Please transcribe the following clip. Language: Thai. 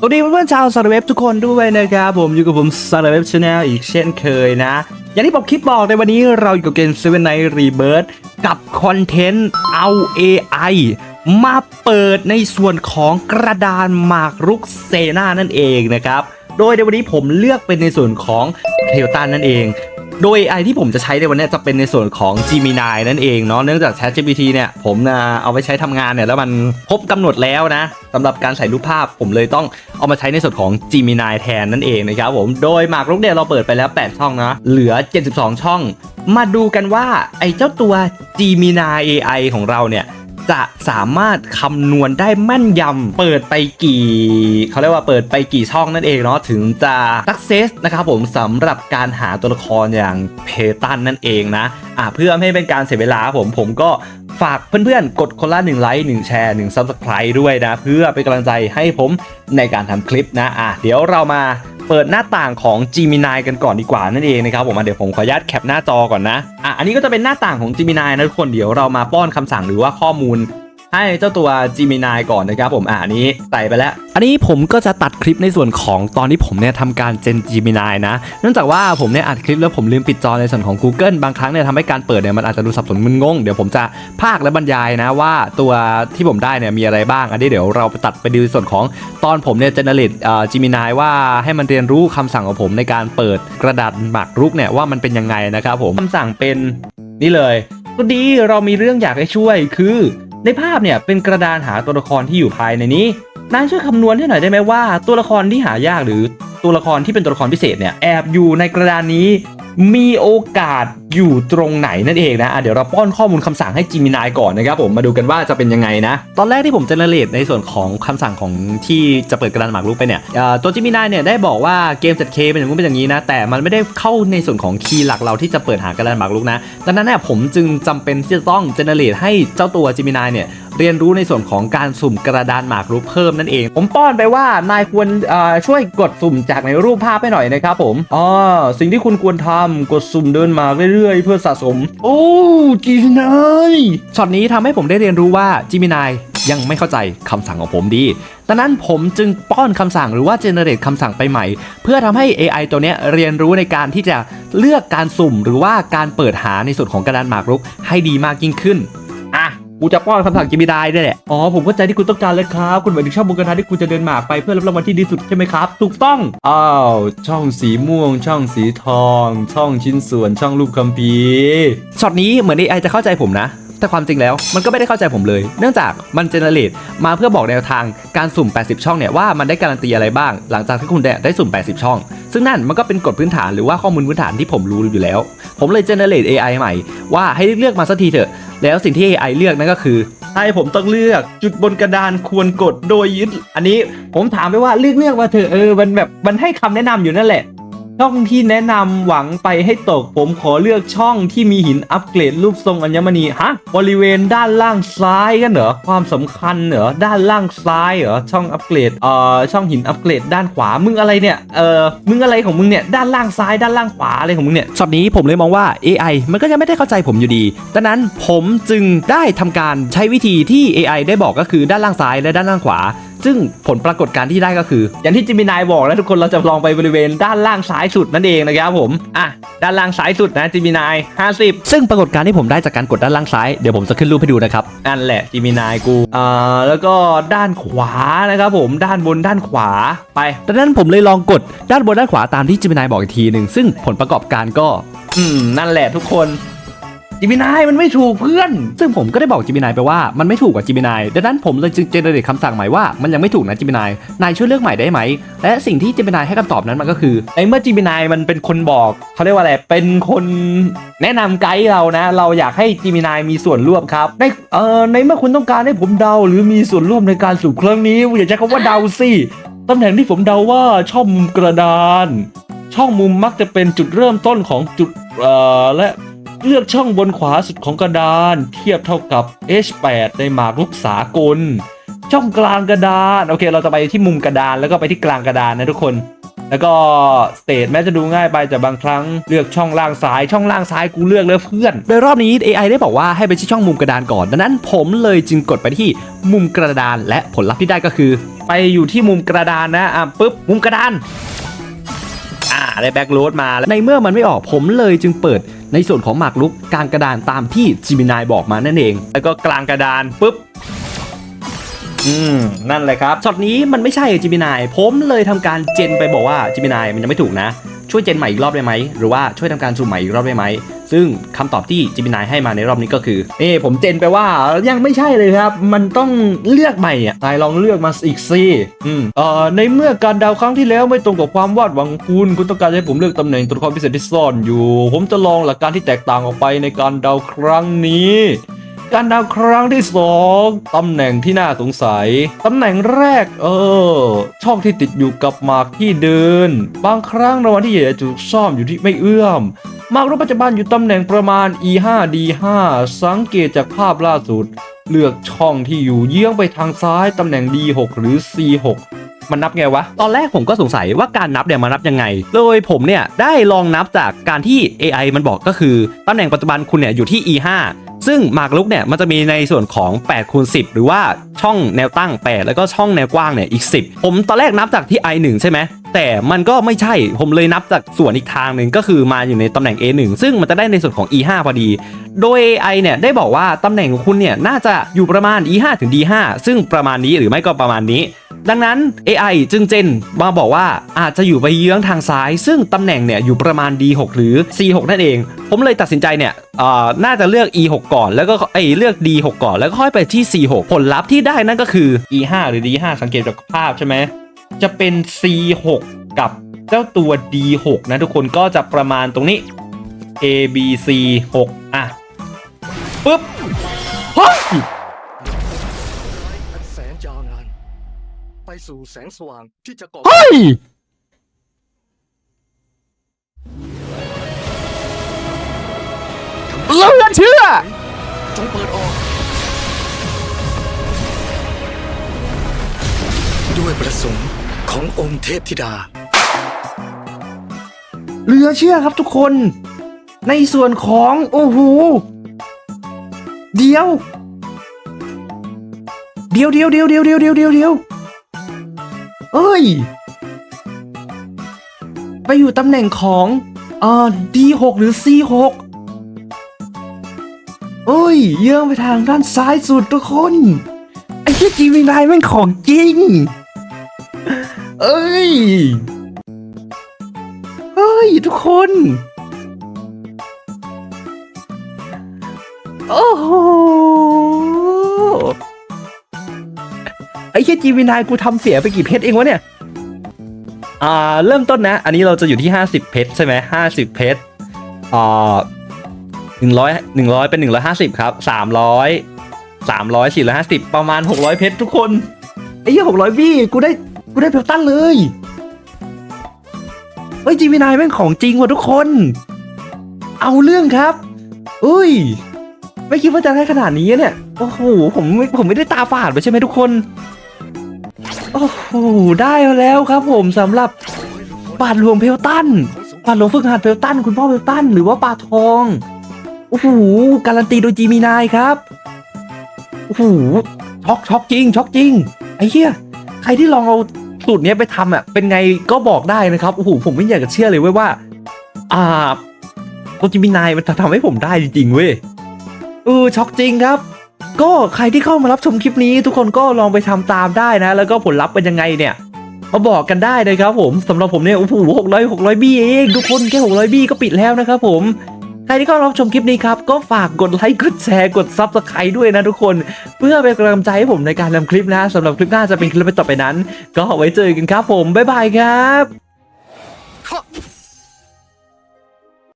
สวัสดีเพื่อนๆชาวสารเว็บทุกคนด้วยนะครับผมอยู่กับผมสารเว็บชาแนลอีกเช่นเคยนะ อย่างที่ผมคลิปบอกในวันนี้เราอยู่กับเกม Seven Night Rebirth กับคอนเทนต์เอา AI มาเปิดในส่วนของกระดานหมากรุกเซนานั่นเองนะครับ โดยในวันนี้ผมเลือกเป็นในส่วนของเทลตันนั่นเอง โดย AI ที่ผมจะใช้ในวันนี้จะเป็นในส่วนของ Gemini นั่นเองเนาะเนื่องจาก ChatGPT เนี่ยผมนะเอาไปใช้ทำงานเนี่ยแล้วมันครบกำหนดแล้วนะสำหรับการใส่รูปภาพผมเลยต้องเอามาใช้ในส่วนของ Gemini แทนนั่นเองนะครับผมโดยหมากรุกเนี่ยเราเปิดไปแล้ว 8 ช่องนะเหลือ 72 ช่อง มาดูกันว่าไอ้เจ้าตัว Gemini AI ของเราเนี่ย จะสามารถคำนวณได้แม่นยำเปิดไปกี่เขาเรียกว่าเปิดไปกี่ช่องนั่นเองเนาะถึงจะ success นะครับผมสำหรับการหาตัวละครอย่างเพตันนั่นเองนะอะเพื่อไม่ให้เป็นการเสียเวลาผมผมก็ฝากเพื่อนๆ กดคนละ1ไลค์1แชร์1 subscribe ด้วยนะ เพื่อเป็นกำลังใจให้ผมในการทำคลิปนะอะเดี๋ยวเรามา เปิดหน้าต่างของ Gemini กันก่อนดีกว่านั่นเองนะครับผมเดี๋ยวผมขออนุญาตแคปหน้าจอก่อนนะอะอันนี้ก็จะเป็นหน้าต่างของ Gemini นะทุกคนเดี๋ยวเรามาป้อนคำสั่งหรือว่าข้อมูล ให้เจ้าตัว Gemini ก่อนนะครับผมอ่านนี้ใส่ไปแล้ว อันนี้ผมก็จะตัดคลิปในส่วนของตอนที่ผมเนี่ยทำการเจน Gemini นะเนื่องจากว่าผมเนี่ยอัดคลิปแล้วผมลืมปิดจอในส่วนของ Google บางครั้งเนี่ยทำให้การเปิดเนี่ยมันอาจจะดูสับสนมึนงง เดี๋ยวผมจะพากและบรรยายนะว่าตัวที่ผมได้เนี่ยมีอะไรบ้าง อันนี้เดี๋ยวเราไปตัดไปดูในส่วนของตอนผมเนี่ยเจเนเรตเอ่อ Gemini ว่าให้มันเรียนรู้คำสั่งของผมในการเปิดกระดาษหมากรุกเนี่ยว่ามันเป็นยังไงนะครับผมคำสั่งเป็นนี่เลยก็ดีเรามีเรื่องอยากให้ช่วยคือ ในภาพเนี่ยเป็นกระดานหาตัวละครที่อยู่ภายในนี้ นายช่วยคำนวณให้หน่อยได้ไหมว่า ตัวละครที่หายากหรือตัวละครที่เป็นตัวละครพิเศษเนี่ยแอบอยู่ในกระดานนี้ มีโอกาสอยู่ตรงไหนนั่นเองนะะเดี๋ยวเราป้อนข้อมูลคำสั่งให้จิมินายก่อนนะครับผมมาดูกันว่าจะเป็นยังไงนะ ตอนแรกที่ผมเจเนเรตในส่วนของคำสั่งของที่จะเปิดกระดานหมากรุกไปเนี่ยตัวจิมินายเนี่ยได้บอกว่าเกม 7K เป็นอย่างนู้นเป็นอย่างนี้นะ แต่มันไม่ได้เข้าในส่วนของคีย์หลักเราที่จะเปิดหากระดานหมากรุกนะดังนั้นเนี่ยผมจึงจำเป็นที่จะต้องเจเนเรตให้เจ้าตัวจิมินายเนี่ยเรียนรู้ในส่วนของการสุ่มกระดานหมากรุกเพิ่มนั่นเอง ผมป้อนไปว่านายควรช่วยกดสุ่มจากในรูปภาพให้หน่อยนะครับผมอ๋อสิ่งที่คุณควรทำกดสุ่มเดินหมากเรื่อยๆ เพื่อสะสม โอ้จีมินายช็อตนี้ทำให้ผมได้เรียนรู้ว่าจิมินายยังไม่เข้าใจคำสั่งของผมดี ดังนั้นผมจึงป้อนคำสั่งหรือว่าเจเนเรตคำสั่งไปใหม่ เพื่อทำให้ AI ตัวนี้เรียนรู้ในการที่จะเลือกการสุ่ม หรือว่าการเปิดหาในส่วนของกระดานหมากรุกให้ดีมากยิ่งขึ้น กูจะป้อนคำสั่งจิมินายด้วยแหละ อ๋อ ผมเข้าใจที่คุณต้องการเลยครับ คุณหมายถึงช่องบุญกระทะที่คุณจะเดินหมากไปเพื่อรับรางวัลที่ดีสุดใช่ไหมครับ ถูกต้อง อ้าว ช่องสีม่วง ช่องสีทอง ช่องชิ้นส่วน ช่องรูปคัมภีร์ ช็อตนี้เหมือน AI จะเข้าใจผมนะ แต่ความจริงแล้วมันก็ไม่ได้เข้าใจผมเลย เนื่องจากมันเจเนเรตมาเพื่อบอกแนวทางการสุ่ม 80 ช่องเนี่ยว่ามันได้การันตีอะไรบ้าง หลังจากที่คุณได้ได้สุ่ม 80 ช่อง ซึ่งนั่นมันก็เป็นกฎพื้นฐานหรือว่าข้อมูลพื้นฐานที่ผมรู้อยู่แล้ว ผมเลยเจเนเรต AI ใหม่ ว่าให้เลือกมาสักทีเถอะ แล้วสิ่งที่ AI เลือกนั่นก็คือให้ผมต้องเลือกจุดบนกระดานควรกดโดยยึด อันนี้ผมถามไปว่าเลือกเลือกมาเถอะเออมันแบบมันให้คำแนะนำอยู่นั่นแหละ ช่องที่แนะนำหวังไปให้ตกผมขอเลือกช่องที่มีหินอัปเกรดรูปทรงอัญมณีฮะบริเวณด้านล่างซ้ายกันเหรอความสำคัญเหรอด้านล่างซ้ายเหรอช่องอัปเกรดเอ่อช่องหินอัปเกรดด้านขวามึงอะไรเนี่ยเออมึงอะไรของมึงเนี่ยด้านล่างซ้ายด้านล่างขวาอะไรของมึงเนี่ยช็อตนี้ผมเลยมองว่า AI มันก็ยังไม่ได้เข้าใจผมอยู่ดีดังนั้นผมจึงได้ทำการใช้วิธีที่ AI ได้บอกก็คือด้านล่างซ้ายและด้านล่างขวา ซึ่งผลปรากฏการณ์ที่ได้ก็คือ อย่างที่จิมินายบอกนะทุกคนเราจะลองไปบริเวณด้านล่างซ้ายสุดนั่นเองนะครับผมอะด้านล่างซ้ายสุดนะจิมินาย50 ซึ่งปรากฏการณ์ที่ผมได้จากการกดด้านล่างซ้ายเดี๋ยวผมจะขึ้นรูปให้ดูนะครับนั่นแหละจิมินายกูอ่าแล้วก็ด้านขวานะครับผมด้านบนด้านขวาไปดังนั้นผมเลยลองกดด้านบนด้านขวาตามที่จิมินายบอกอีกทีหนึ่งซึ่งผลประกอบการก็ อืมนั่นแหละทุกคน จิมินายมันไม่ถูกเพื่อน ซึ่งผมก็ได้บอกจิมินายไปว่ามันไม่ถูกกับจิมินายดังนั้นผมเลยจึงเจเนเรตคำสั่งใหม่ว่ามันยังไม่ถูกนะจิมินายนายช่วยเลือกใหม่ได้ไหม และสิ่งที่จิมินายให้คำตอบนั้นมันก็คือในเมื่อจิมินายมันเป็นคนบอกเขาเรียกว่าอะไรเป็นคนแนะนำไกด์เรานะ เราอยากให้จิมินายมีส่วนร่วมครับในเอ่อในเมื่อคุณต้องการให้ผมเดา หรือมีส่วนร่วมในการสู่ครั้งนี้อย่าใช้คำว่าเดาสิตำแหน่งที่ผมเดาว่าช่องมุมกระดาน ช่องมุมมักจะเป็นจุดเริ่มต้นของจุดเอ่อและ เลือกช่องบนขวาสุดของกระดาน เทียบเท่ากับ H8 ในหมากรุกสากล ช่องกลางกระดาน โอเค เราจะไปที่มุมกระดานแล้วก็ไปที่กลางกระดานนะทุกคน แล้วก็สเตทแม้จะดูง่ายไปแต่บางครั้งเลือกช่องล่างซ้ายช่องล่างซ้ายกูเลือกแล้วเพื่อน โดยรอบนี้ AI ได้บอกว่าให้ไปที่ช่องมุมกระดานก่อน ดังนั้นผมเลยจึงกดไปที่มุมกระดานและผลลัพธ์ที่ได้ก็คือ ไปอยู่ที่มุมกระดานนะอะปุ๊บมุมกระดาน อ่าได้แบ็กโหลดมาแล้วในเมื่อมันไม่ออกผมเลยจึงเปิดในส่วนของหมากรุกกลางกระดานตามที่จิมินายบอกมานั่นเอง แล้วก็กลางกระดานปุ๊บอืมนั่นเลยครับช็อตนี้มันไม่ใช่จิมินาย ผมเลยทำการเจนไปบอกว่าจิมินายมันยังไม่ถูกนะ ช่วยเจนใหม่อีกรอบได้ไหมหรือว่าช่วยทำการซูมใหม่อีกรอบได้ไหม ซึ่งคำตอบที่จิมินายให้มาในรอบนี้ก็คือนี่ผมเจนไปว่ายังไม่ใช่เลยครับ มันต้องเลือกใหม่อะนายลองเลือกมาอีกสิอืมเอ่อในเมื่อการเดาครั้งที่แล้วไม่ตรงกับความวาดหวังคุณ คุณต้องการให้ผมเลือกตำแหน่งตัวละครพิเศษที่ซ่อนอยู่ ผมจะลองหลักการที่แตกต่างออกไปในการเดาครั้งนี้การเดาครั้งที่สองตำแหน่งที่น่าสงสัย ตำแหน่งแรก เออ ช่องที่ติดอยู่กับหมากที่เดิน บางครั้งรางวัลที่ใหญ่จะถูกซ่อมอยู่ที่ไม่เอื้อม มากรุกปัจจุบันอยู่ตำแหน่งประมาณ e5 d5 สังเกตจากภาพล่าสุด เลือกช่องที่อยู่เยื้องไปทางซ้ายตำแหน่ง d6 หรือ c6 มันนับไงวะ ตอนแรกผมก็สงสัยว่าการนับเนี่ยมันนับยังไง โดยผมเนี่ยได้ลองนับจากการที่ AI มันบอกก็คือตำแหน่งปัจจุบันคุณเนี่ยอยู่ที่ E5 ซึ่งหมากรุกเนี่ยมันจะมีในส่วนของ8คูณ10 หรือว่าช่องแนวตั้ง 8 แล้วก็ช่องแนวกว้างเนี่ยอีก 10 ผมตอนแรกนับจากที่ I1 ใช่ไหมแต่มันก็ไม่ใช่ผมเลยนับจากส่วนอีกทางหนึ่งก็คือมาอยู่ในตำแหน่ง A1 ซึ่งมันจะได้ในส่วนของ E5 พอดี โดย AI เนี่ยได้บอกว่าตำแหน่งของคุณเนี่ยน่าจะอยู่ประมาณ E5 ถึง D5 ซึ่งประมาณนี้หรือไม่ก็ประมาณนี้ ดังนั้น AI จึงเจนมาบอกว่าอาจจะอยู่ไปเยื้องทางซ้าย ซึ่งตำแหน่งเนี่ยอยู่ประมาณ D6 หรือ C6 นั่นเอง ผมเลยตัดสินใจเนี่ยอ่อน่าจะเลือก E6 ก่อนแล้วก็เอ้ยเลือก D6 ก่อนแล้วก็ค่อยไปที่ C6 ผลลัพธ์ที่ได้นั่นก็คือ E5 หรือ D5 สังเกตจากภาพใช่ไหมจะเป็น C6 กับเจ้าตัว D6 นะทุกคนก็จะประมาณตรงนี้ A B C 6อะปึ๊บเฮ้ยอันแสนยาวนานไปสู่แสงสว่างที่จะก่อ เฮ้ยเหลือเชื่อ จงเปิดออก ด้วยประสงค์ขององค์เทพธิดา เหลือเชื่อครับทุกคน ในส่วนของโอ้โหเดียวเดียวเดียวเดียวเดียวเดียวเดียวเดียวเดียวเอ้ย ไปอยู่ตำแหน่งของเอ่อ D6 หรือ C6 เอ้ย เยื่องไปทางด้านซ้ายสุดทุกคน ไอ้ที่จีมินายแม่งของจริง เอ้ย เฮ้ย ทุกคน โอ้โห ไอ้แค่จีมินายกูทำเสียไปกี่เพชรเองวะเนี่ย อ่า เริ่มต้นนะ อันนี้เราจะอยู่ที่ 50 เพชรใช่ไหม50เพชรอ่า หนึ่งร้อยหนึ่งร้อยเป็นหนึ่งร้อยห้าสิบครับสามร้อยสามร้อยสี่ร้อยห้าสิบประมาณหกร้อยเพชรทุกคนไอ้เหี้ยหกร้อยบี้กูได้กูได้เพลตันเลยเฮ้ยจีมินายแม่งของจริงว่ะทุกคน เอาเรื่องครับอุ้ย ไม่คิดว่าจะได้ขนาดนี้เนี่ยโอ้โหผมผมไม่ได้ตาฝาดไปใช่ไหมทุกคนโอ้โหได้มาแล้วครับผมสำหรับบาทหลวงเพลตันบาทหลวงฝึกหัดเพลตันคุณพ่อเพลตันหรือว่าปลาทอง โอ้โหการันตีโดยจีมินายครับโอ้โหช็อกช็อกจริงช็อกจริงไอ้เหี้ยใครที่ลองเอาสูตรนี้ไปทำอะเป็นไงก็บอกได้นะครับโอ้โหผมไม่อยากจะเชื่อเลยเว้ยว่า อ่าตัวจิมินายมันทำให้ผมได้จริงๆเว้ยเออช็อกจริงครับก็ใครที่เข้ามารับชมคลิปนี้ ทุกคนก็ลองไปทำตามได้นะ แล้วก็ผลลัพธ์เป็นยังไงเนี่ย มาบอกกันได้นะครับผมสำหรับผมเนี่ยโอ้โหหกร้อยหกร้อยบี้เองทุกคนแค่หกร้อยบี้ก็ปิดแล้วนะครับผม ใครที่เข้ารับชมคลิปนี้ครับ ก็ฝากกดไลค์กดแชร์กดซับสไครต์ด้วยนะทุกคน เพื่อเป็นกำลังใจให้ผมในการทำคลิปนะสำหรับคลิปหน้าจะเป็นคลิปต่อไปนั้น ก็ไว้เจอกันครับผมบ๊ายบายครับ